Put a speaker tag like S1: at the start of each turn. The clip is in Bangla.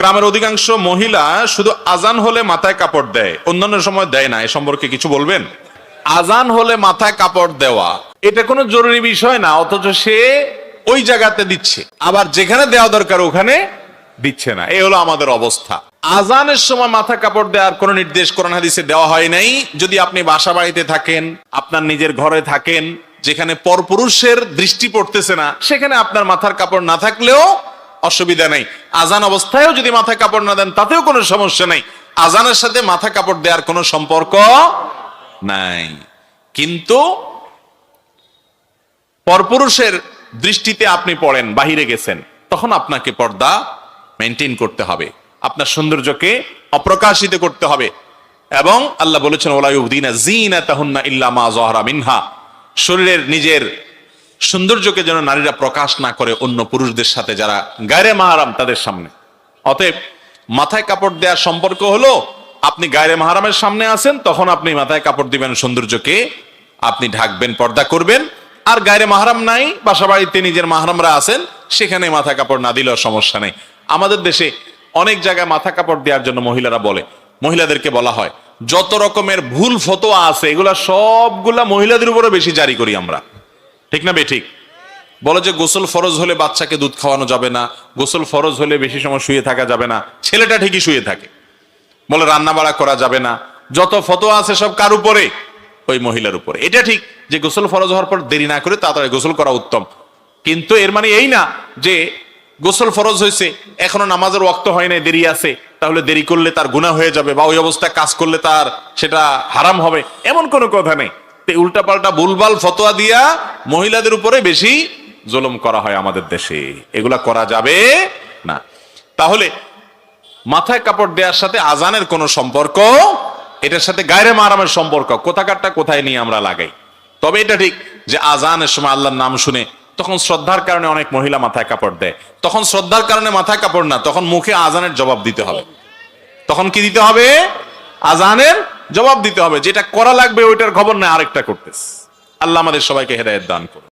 S1: গ্রামের অধিকাংশ মহিলা শুধু আজান হলে মাথায় কাপড় দেয়, অন্যান্য সময় দেয় না। এ সম্পর্কে কিছু বলবেন? আজান হলে মাথায় কাপড় দেওয়া, এটা কোনো জরুরি বিষয় না, অথচ সে ওই জায়গাতে দিচ্ছে। আবার যেখানে দেওয়া দরকার, ওখানে দিচ্ছে না। এই হলো আমাদের অবস্থা। আজানের সময় মাথা কাপড় দেওয়ার কোনো নির্দেশ কোরআন হাদিসে দেওয়া হয় নাই। যদি আপনি বাসা বাড়িতে থাকেন, আপনার নিজের ঘরে থাকেন, যেখানে পরপুরুষের দৃষ্টি পড়তেছে না, সেখানে আপনার মাথার কাপড় না থাকলেও অসুবিধা নেই। আজান অবস্থায়ও যদি মাথায় কাপড় না দেন, তাতেও কোনো সমস্যা নেই। আজানের সাথে মাথা কাপড় দেওয়ার কোনো সম্পর্ক নাই। কিন্তু পরপুরুষের দৃষ্টিতে আপনি পড়েন, বাহিরে গেছেন, তখন আপনাকে পর্দা মেনটেন করতে হবে। আপনার সৌন্দর্যকে অপ্রকাশিত করতে হবে। এবং আল্লাহ বলেছেন ওলাইউদ্দিনা জিনা তাহুন্না ইল্লা মা জহরা মিনহা। শরীরের নিজের সৌন্দর্যকে যেন নারীরা প্রকাশ না করে অন্য পুরুষদের সাথে যারা গায়রে মাহারাম তাদের সামনে। অতএব মাথায় কাপড় দেওয়ার সম্পর্ক হলো, আপনি গায়রে মাহারামের সামনে আছেন, তখন আপনি মাথায় কাপড় দিবেন, সৌন্দর্যকে আপনি ঢাকবেন, পর্দা করবেন। আর গায়রে মাহারাম নাই বাসা বাড়িতে নিজের মাহারামরা আছেন, সেখানে মাথা কাপড় না দিলেও সমস্যা নেই। আমাদের দেশে অনেক জায়গায় মাথা কাপড় দেওয়ার জন্য মহিলারা বলে, মহিলাদেরকে বলা হয়, যত রকমের ভুল ফতোয়া আছে, এগুলা সবগুলা মহিলাদের উপরে বেশি জারি করি আমরা। ঠিক না বে ঠিক বলে যে গোসল ফরজ হলে বাচ্চাকে দুধ খাওয়ানো যাবে না, গোসল ফরজ হলে বেশি সময় শুয়ে থাকা যাবে না, ছেলেটা ঠিকই শুয়ে থাকে। বলে রান্না বাড়া করা যাবে না, যত ফতোয়া আছে সব কার উপরে? ওই মহিলার উপরে। এটা ঠিক যে গোসল ফরজ হওয়ার পর দেরি না করে তাড়াতাড়ি গোসল করা উত্তম। কিন্তু এর মানে এই না যে গোসল ফরজ হয়েছে, এখনও নামাজের ওয়াক্ত হয় নাই, দেরি আছে, তাহলে দেরি করলে তার গুনাহ হয়ে যাবে বা ওই অবস্থায় কাজ করলে তার সেটা হারাম হবে, এমন কোনো কথা নেই। উল্টা পাল্টা ভুলভাল ফতোয়া দিয়া মহিলাদের উপরে বেশি জুলুম করা হয় আমাদের দেশে। এগুলা করা যাবে না। তাহলে মাথায় কাপড় দেওয়ার সাথে আজানের কোনো সম্পর্ক, এটার সাথে গায়রে মারামের সম্পর্ক, কোথাকারটা কোথায় নিয়ে আমরা লাগাই। তবে এটা ঠিক যে আজানের সময় আল্লাহর নাম শুনে তখন শ্রদ্ধার কারণে অনেক মহিলা মাথায় কাপড় দেয়। তখন শ্রদ্ধার কারণে মাথায় কাপড় না, তখন মুখে আজানের জবাব দিতে হবে। তখন কি দিতে হবে? আজানের জবাব দিতে হবে, যেটা করা লাগবে ওইটার খবর নেই আরেকটা করতেছে। আল্লাহ আমাদের সবাইকে হেদায়ত দান করুন।